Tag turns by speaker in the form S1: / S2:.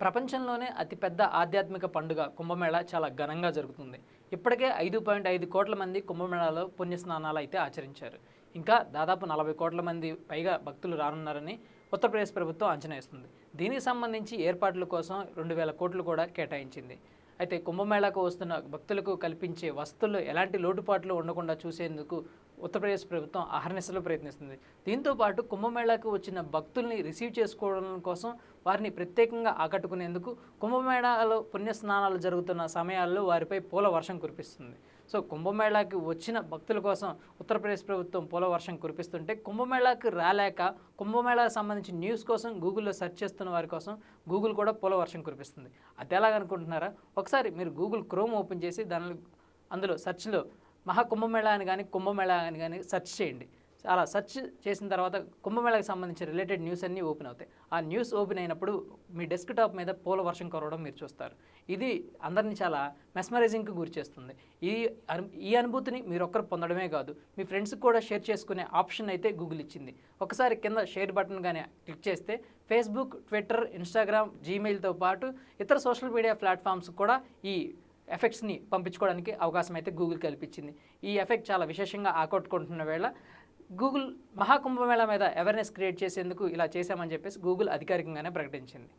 S1: ప్రపంచంలోనే అతిపెద్ద ఆధ్యాత్మిక పండుగ కుంభమేళ చాలా ఘనంగా జరుగుతుంది. ఇప్పటికే ఐదు పాయింట్ ఐదు కోట్ల మంది కుంభమేళాలో పుణ్యస్నానాలు అయితే ఆచరించారు. ఇంకా దాదాపు నలభై కోట్ల మంది పైగా భక్తులు రానున్నారని ఉత్తరప్రదేశ్ ప్రభుత్వం అంచనా వేస్తుంది. దీనికి సంబంధించి ఏర్పాట్ల కోసం రెండు వేల కోట్లు కూడా కేటాయించింది. అయితే కుంభమేళాకు వస్తున్న భక్తులకు కల్పించే వస్తువులు ఎలాంటి లోటుపాట్లు ఉండకుండా చూసేందుకు ఉత్తరప్రదేశ్ ప్రభుత్వం అహర్నిశలు ప్రయత్నిస్తుంది. దీంతో పాటు కుంభమేళాకు వచ్చిన భక్తుల్ని రిసీవ్ చేసుకోవడం కోసం వారిని ప్రత్యేకంగా ఆకట్టుకునేందుకు కుంభమేళాలో పుణ్యస్నానాలు జరుగుతున్న సమయాల్లో వారిపై పూల వర్షం కురిపిస్తుంది. సో కుంభమేళాకి వచ్చిన భక్తుల కోసం ఉత్తరప్రదేశ్ ప్రభుత్వం పూల వర్షం కురిపిస్తుంటే కుంభమేళాకి రాలేక కుంభమేళాకు సంబంధించిన న్యూస్ కోసం గూగుల్లో సెర్చ్ చేస్తున్న వారి కోసం గూగుల్ కూడా పూల వర్షం కురిపిస్తుంది. అది ఎలాగనుకుంటున్నారా? ఒకసారి మీరు గూగుల్ క్రోమ్ ఓపెన్ చేసి దానిలో అందులో సెర్చ్లో మహా కుంభమేళా అని కానీ కుంభమేళా అని కానీ సెర్చ్ చేయండి. అలా సెర్చ్ చేసిన తర్వాత కుంభమేళాకి సంబంధించిన రిలేటెడ్ న్యూస్ అన్నీ ఓపెన్ అవుతాయి. ఆ న్యూస్ ఓపెన్ అయినప్పుడు మీ డెస్క్టాప్ మీద పూల వర్షం కురవడం మీరు చూస్తారు. ఇది అందరినీ చాలా మెస్మరైజింగ్కి గురి చేస్తుంది. ఈ అను ఈ అనుభూతిని మీరు ఒక్కరు పొందడమే కాదు మీ ఫ్రెండ్స్కి కూడా షేర్ చేసుకునే ఆప్షన్ అయితే గూగుల్ ఇచ్చింది. ఒకసారి కింద షేర్ బటన్ కానీ క్లిక్ చేస్తే ఫేస్బుక్ ట్విట్టర్ ఇన్స్టాగ్రామ్ జీమెయిల్తో పాటు ఇతర సోషల్ మీడియా ప్లాట్ఫామ్స్ కూడా ఈ ఎఫెక్ట్స్ని పంపించుకోవడానికి అవకాశం అయితే గూగుల్ కల్పించింది. ఈ ఎఫెక్ట్ చాలా విశేషంగా ఆకట్టుకుంటున్న వేళ గూగుల్ మహాకుంభమేళ మీద అవేర్నెస్ క్రియేట్ చేసేందుకు ఇలా చేశామని చెప్పేసి గూగుల్ అధికారికంగానే ప్రకటించింది.